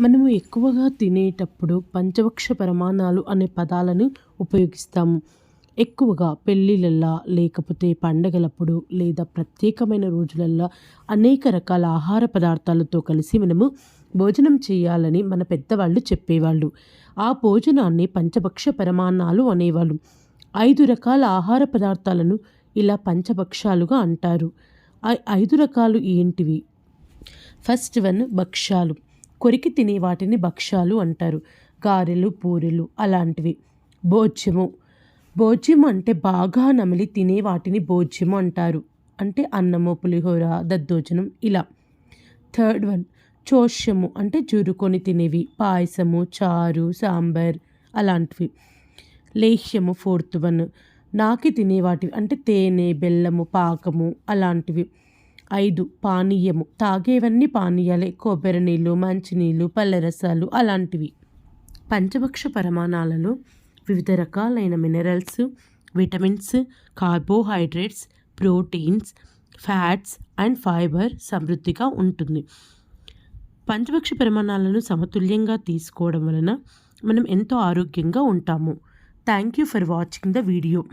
మనము ఎక్కువగా తినేటప్పుడు పంచవక్ష ప్రమాణాలు అనే పదాలను ఉపయోగిస్తాము. ఎక్కువగా పెళ్ళిళ్ళల్లో లేకపోతే పండగలప్పుడు లేదా ప్రత్యేకమైన రోజులల్లో అనేక రకాల ఆహార పదార్థాలతో కలిసి మనము భోజనం చేయాలని మన పెద్దవాళ్ళు చెప్పేవాళ్ళు. ఆ భోజనాన్ని పంచభక్ష పరమాన్నాలు అనేవాళ్ళు. ఐదు రకాల ఆహార పదార్థాలను ఇలా పంచభక్షాలుగా అంటారు. ఐదు రకాలు ఏంటివి? ఫస్ట్ వన్ భక్ష్యాలు. కొరికి తినే వాటిని భక్ష్యాలు అంటారు. గారెలు పూరెలు అలాంటివి. భోజ్యము. భోజ్యము అంటే బాగా నమిలి తినే వాటిని భోజ్యము అంటారు. అంటే అన్నము పులిహోర దద్దోజనం ఇలా. Third one. చోష్యము అంటే జురుకొని తినేవి. పాయసము చారు సాంబార్ అలాంటివి. లేహ్యము ఫోర్త్ వన్. నాకి తినేవాటివి అంటే తేనె బెల్లము పాకము అలాంటివి. ఐదు పానీయము. తాగేవన్నీ పానీయాలే. కొబ్బరి నీళ్ళు మంచినీళ్ళు పళ్ళరసాలు అలాంటివి. పంచభక్ష పరిమాణాలలో వివిధ రకాలైన minerals vitamins carbohydrates proteins fats and fibre సమృద్ధిగా ఉంటుంది. పంచభక్ష పరిమాణాలను సమతుల్యంగా తీసుకోవడం వలన మనం ఎంతో ఆరోగ్యంగా ఉంటాము. Thank you for watching the video.